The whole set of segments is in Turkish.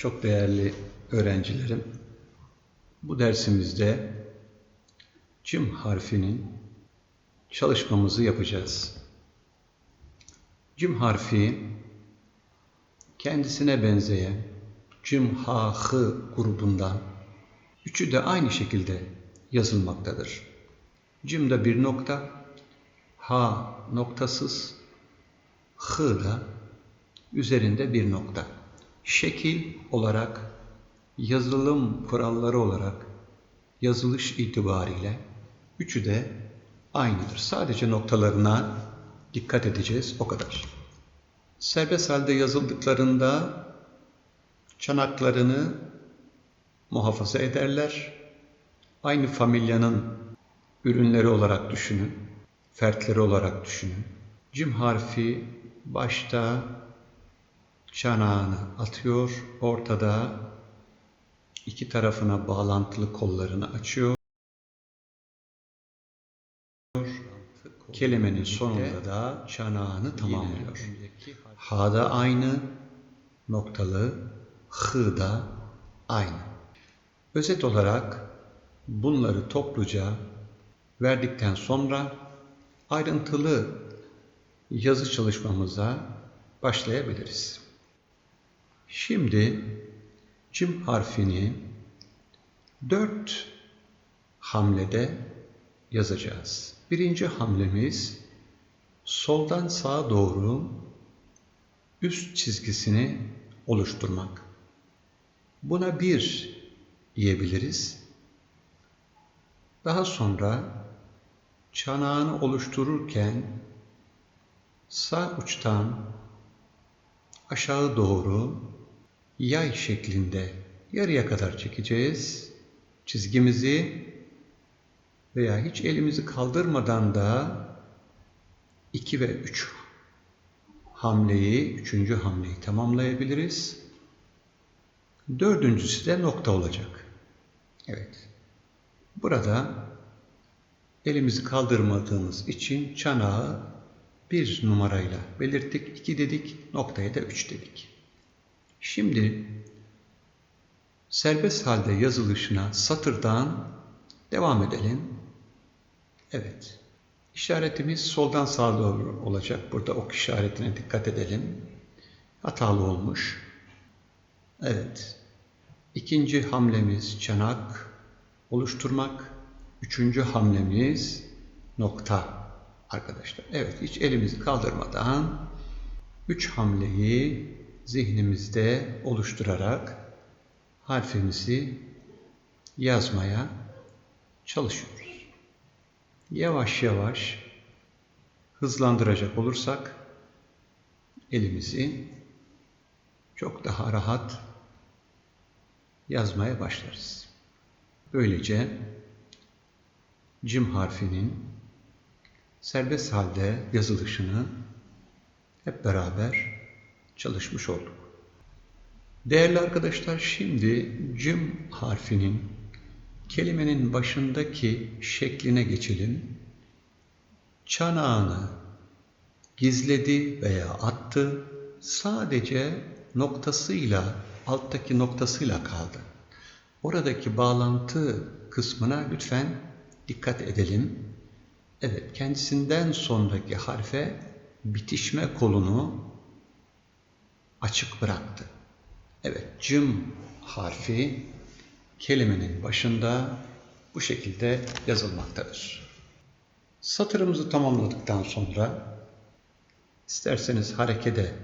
Çok değerli öğrencilerim, bu dersimizde cim harfinin çalışmamızı yapacağız. Cim harfi kendisine benzeyen cim ha hı grubundan üçü de aynı şekilde yazılmaktadır. Cim'de bir nokta, ha noktasız, hı da üzerinde bir nokta. Şekil olarak, yazılım kuralları olarak, yazılış itibariyle üçü de aynıdır. Sadece noktalarına dikkat edeceğiz, o kadar. Serbest halde yazıldıklarında çanaklarını muhafaza ederler. Aynı familyanın ürünleri olarak düşünün, fertleri olarak düşünün. Cim harfi başta çanağını atıyor, ortada iki tarafına bağlantılı kollarını açıyor. Kelimenin sonunda da çanağını tamamlıyor. Ha'da aynı, noktalı, hı da aynı. Özet olarak bunları topluca verdikten sonra ayrıntılı yazı çalışmamıza başlayabiliriz. Şimdi cim harfini dört hamlede yazacağız. Birinci hamlemiz soldan sağa doğru üst çizgisini oluşturmak. Buna bir diyebiliriz. Daha sonra çanağını oluştururken sağ uçtan aşağı doğru yay şeklinde yarıya kadar çekeceğiz çizgimizi veya hiç elimizi kaldırmadan da 2 ve 3 hamleyi, üçüncü hamleyi tamamlayabiliriz. Dördüncüsü de nokta olacak. Evet. Burada elimizi kaldırmadığımız için çanağı bir numarayla belirttik. 2 dedik, noktaya da 3 dedik. Şimdi serbest halde yazılışına satırdan devam edelim. Evet. İşaretimiz soldan sağa doğru olacak. Burada ok işaretine dikkat edelim. Hatalı olmuş. Evet. İkinci hamlemiz çanak oluşturmak. Üçüncü hamlemiz nokta arkadaşlar. Evet hiç elimizi kaldırmadan üç hamleyi zihnimizde oluşturarak harfimizi yazmaya çalışıyoruz. Yavaş yavaş hızlandıracak olursak elimizi çok daha rahat yazmaya başlarız. Böylece cim harfinin serbest halde yazılışını hep beraber çalışmış olduk. Değerli arkadaşlar şimdi cim harfinin kelimenin başındaki şekline geçelim. Çanağını gizledi veya attı. Sadece noktasıyla, alttaki noktasıyla kaldı. Oradaki bağlantı kısmına lütfen dikkat edelim. Evet, kendisinden sonraki harfe bitişme kolunu açık bıraktı. Evet, cım harfi kelimenin başında bu şekilde yazılmaktadır. Satırımızı tamamladıktan sonra isterseniz harekete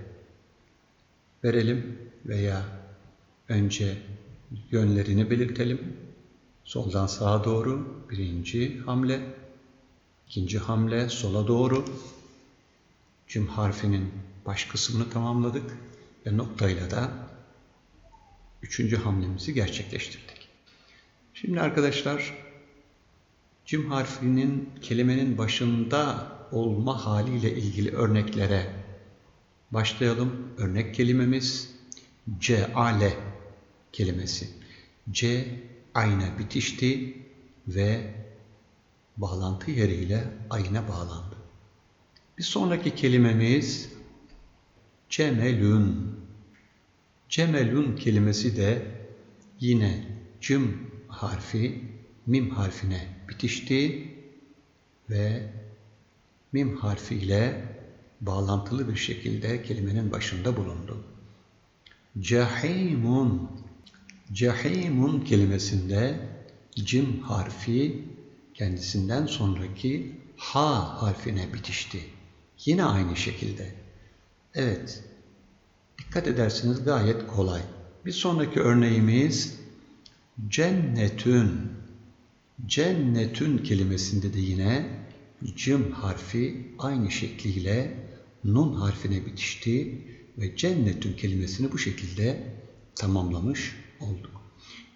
verelim veya önce yönlerini belirtelim. Soldan sağa doğru birinci hamle, ikinci hamle sola doğru. Cim harfinin baş kısmını tamamladık ve noktayla da üçüncü hamlemizi gerçekleştirdik. Şimdi arkadaşlar cim harfinin kelimenin başında olma haliyle ilgili örneklere başlayalım. Örnek kelimemiz ceale kelimesi. C ayna bitişti ve bağlantı yeriyle ayna bağlandı. Bir sonraki kelimemiz cemelün. Cemelun kelimesi de yine cım harfi mim harfine bitişti ve mim harfiyle bağlantılı bir şekilde kelimenin başında bulundu. Cahimun Cahimun kelimesinde cim harfi kendisinden sonraki ha harfine bitişti. Yine aynı şekilde. Evet, dikkat edersiniz gayet kolay. Bir sonraki örneğimiz cennetün. Cennetün kelimesinde de yine cim harfi aynı şekliyle nun harfine bitişti ve cennetün kelimesini bu şekilde tamamlamış olduk.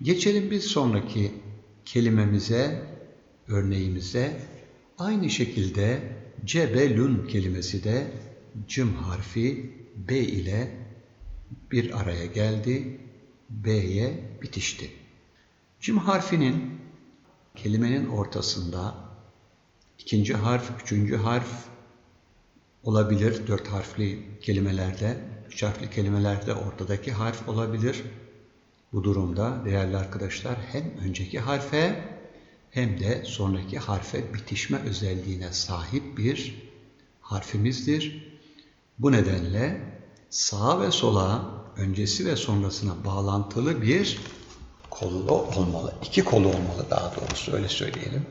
Geçelim bir sonraki kelimemize, örneğimize. Aynı şekilde cebelun kelimesi de cim harfi B ile bir araya geldi. B'ye bitişti. Cim harfinin kelimenin ortasında ikinci harf, üçüncü harf olabilir. Dört harfli kelimelerde, üç harfli kelimelerde ortadaki harf olabilir. Bu durumda değerli arkadaşlar hem önceki harfe hem de sonraki harfe bitişme özelliğine sahip bir harfimizdir. Bu nedenle sağa ve sola, öncesi ve sonrasına bağlantılı bir kolu olmalı. İki kolu olmalı daha doğrusu öyle söyleyelim.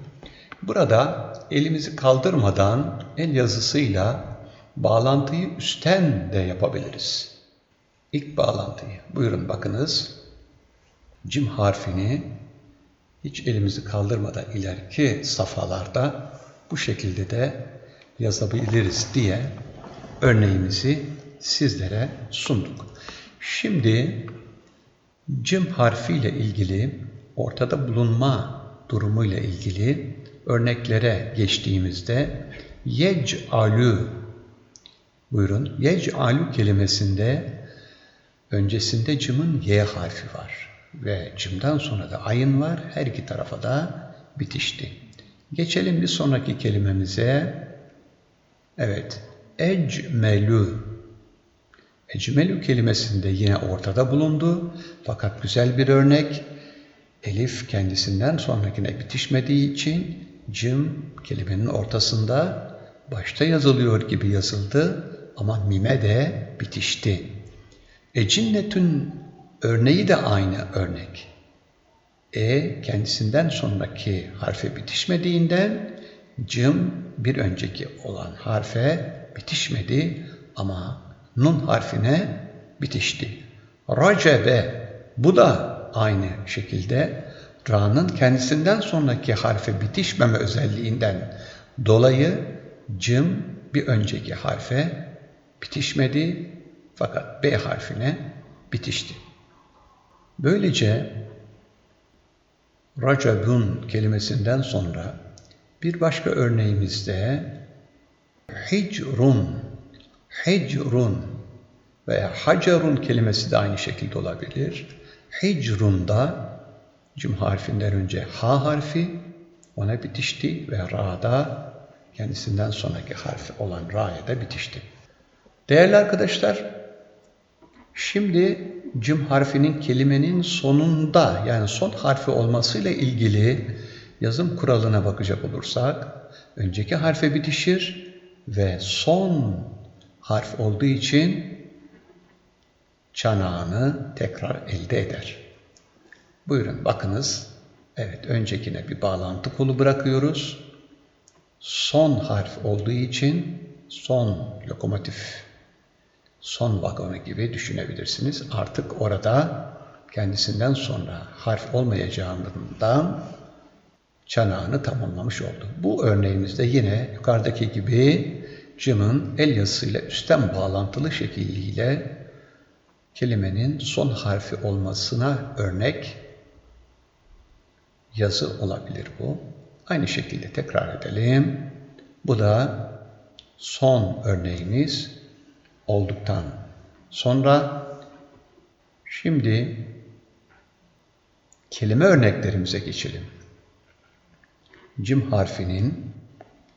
Burada elimizi kaldırmadan el yazısıyla bağlantıyı üstten de yapabiliriz. İlk bağlantıyı. Buyurun bakınız. Cim harfini hiç elimizi kaldırmadan ileriki safhalarda bu şekilde de yazabiliriz diye örneğimizi sizlere sunduk. Şimdi cim harfiyle ilgili ortada bulunma durumuyla ilgili örneklere geçtiğimizde yec'alü buyurun yec'alü kelimesinde öncesinde cımın y harfi var ve cımdan sonra da ayın var her iki tarafa da bitişti. Geçelim bir sonraki kelimemize. Evet, ecmelü. Ecmelü kelimesinde yine ortada bulundu. Fakat güzel bir örnek. Elif kendisinden sonrakine bitişmediği için cim kelimenin ortasında başta yazılıyor gibi yazıldı ama mime de bitişti. Ecinnetün örneği de aynı örnek. E kendisinden sonraki harfe bitişmediğinden cım bir önceki olan harfe bitişmedi ama nun harfine bitişti. Racebe bu da aynı şekilde ra'nın kendisinden sonraki harfe bitişmeme özelliğinden dolayı cım bir önceki harfe bitişmedi fakat B harfine bitişti. Böylece Racabun kelimesinden sonra bir başka örneğimizde hicrun, hicrun veya hacerun kelimesi de aynı şekilde olabilir. Hicrun'da cim harfinden önce ha harfi ona bitişti ve ra'da kendisinden sonraki harfi olan ra'ya da bitişti. Değerli arkadaşlar, şimdi cim harfinin kelimenin sonunda yani son harfi olmasıyla ilgili yazım kuralına bakacak olursak önceki harfe bitişir ve son harf olduğu için çanağını tekrar elde eder. Buyurun bakınız. Evet öncekine bir bağlantı kolu bırakıyoruz. Son harf olduğu için son lokomotif son vagonu gibi düşünebilirsiniz. Artık orada kendisinden sonra harf olmayacağından çanağını tamamlamış oldu. Bu örneğimizde yine yukarıdaki gibi cımın el yazısıyla üstten bağlantılı şekliyle kelimenin son harfi olmasına örnek yazı olabilir bu. Aynı şekilde tekrar edelim. Bu da son örneğimiz olduktan sonra şimdi kelime örneklerimize geçelim. Cim harfinin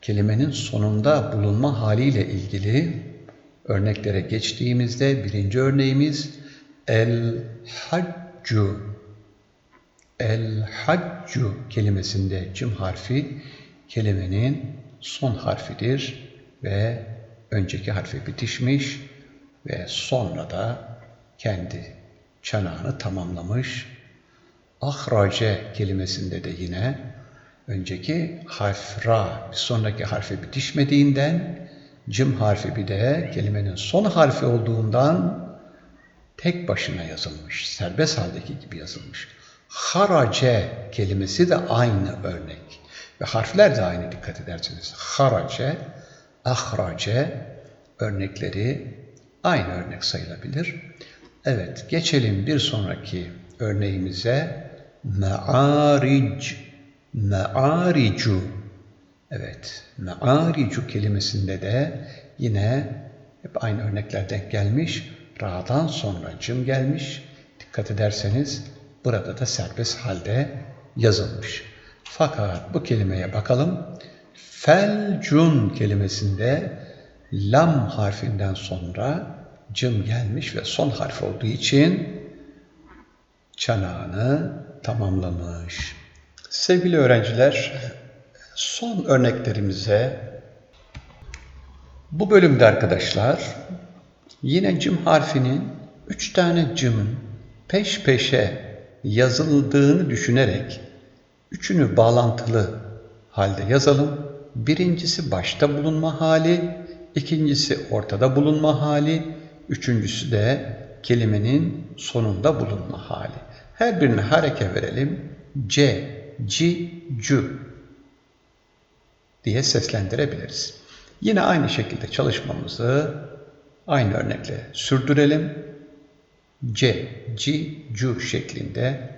kelimenin sonunda bulunma haliyle ilgili örneklere geçtiğimizde birinci örneğimiz El haccu El haccu kelimesinde cim harfi kelimenin son harfidir ve önceki harfi bitişmiş ve sonra da kendi çanağını tamamlamış. Ahrace kelimesinde de yine önceki harf ra bir sonraki harfi bitişmediğinden cim harfi bir de kelimenin son harfi olduğundan tek başına yazılmış. Serbest haldeki gibi yazılmış. Harace kelimesi de aynı örnek. Ve harfler de aynı dikkat ederseniz. Harace, ahrace örnekleri aynı örnek sayılabilir. Evet, geçelim bir sonraki örneğimize. Me'aric, me'aricu. Evet, me'aricu kelimesinde de yine hep aynı örnekler denk gelmiş. Ra'dan sonra cım gelmiş. Dikkat ederseniz burada da serbest halde yazılmış. Fakat bu kelimeye bakalım. Felcun kelimesinde lam harfinden sonra cım gelmiş ve son harf olduğu için çanağını tamamlamış. Sevgili öğrenciler, son örneklerimize bu bölümde arkadaşlar yine cim harfinin üç tane cımın peş peşe yazıldığını düşünerek üçünü bağlantılı halde yazalım. Birincisi başta bulunma hali, ikincisi ortada bulunma hali, üçüncüsü de kelimenin sonunda bulunma hali. Her birine hareke verelim. C, ci, cu diye seslendirebiliriz. Yine aynı şekilde çalışmamızı aynı örnekle sürdürelim. C, ci, cu şeklinde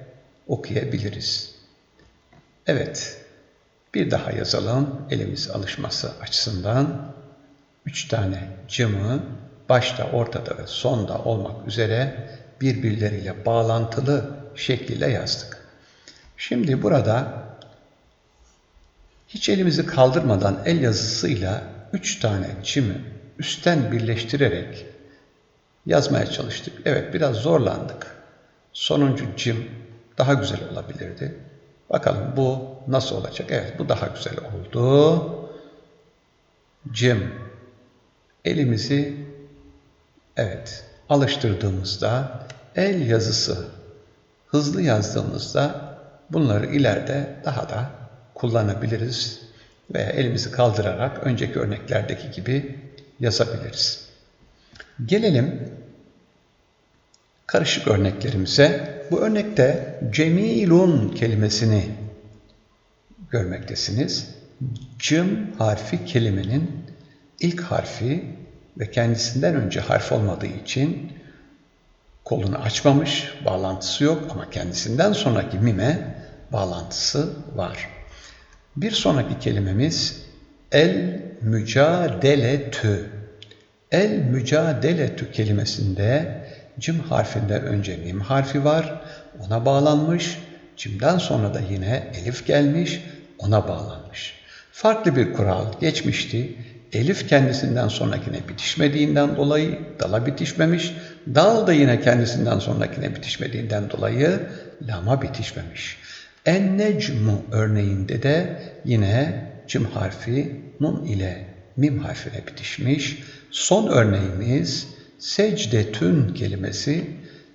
okuyabiliriz. Evet, bir daha yazalım elimiz alışması açısından. Üç tane cımı başta, ortada ve sonda olmak üzere birbirleriyle bağlantılı şekliyle yazdık. Şimdi burada hiç elimizi kaldırmadan el yazısıyla üç tane cimi üstten birleştirerek yazmaya çalıştık. Evet biraz zorlandık. Sonuncu cim daha güzel olabilirdi. Bakalım bu nasıl olacak? Evet bu daha güzel oldu. Cim elimizi evet alıştırdığımızda el yazısı hızlı yazdığımızda bunları ileride daha da kullanabiliriz ve elimizi kaldırarak önceki örneklerdeki gibi yazabiliriz. Gelelim karışık örneklerimize. Bu örnekte cemilun kelimesini görmektesiniz. Cım harfi kelimenin ilk harfi ve kendisinden önce harf olmadığı için kolunu açmamış, bağlantısı yok ama kendisinden sonraki mime bağlantısı var. Bir sonraki kelimemiz el mücadeletü. El mücadeletü kelimesinde cim harfinden önce mim harfi var, ona bağlanmış. Cimden sonra da yine elif gelmiş, ona bağlanmış. Farklı bir kural geçmişti. Elif kendisinden sonrakine bitişmediğinden dolayı dala bitişmemiş. Dal da yine kendisinden sonrakine bitişmediğinden dolayı lama bitişmemiş. En-necmu örneğinde de yine cim harfi nun ile mim harfine bitişmiş. Son örneğimiz secdetün kelimesi.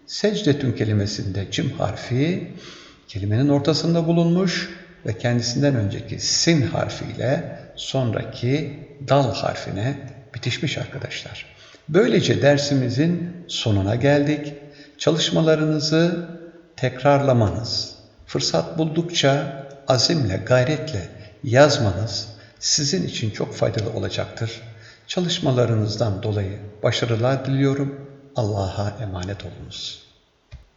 Secdetün kelimesinde cim harfi kelimenin ortasında bulunmuş ve kendisinden önceki sin harfiyle sonraki dal harfine bitişmiş arkadaşlar. Böylece dersimizin sonuna geldik. Çalışmalarınızı tekrarlamanız, fırsat buldukça azimle, gayretle yazmanız sizin için çok faydalı olacaktır. Çalışmalarınızdan dolayı başarılar diliyorum. Allah'a emanet olunuz.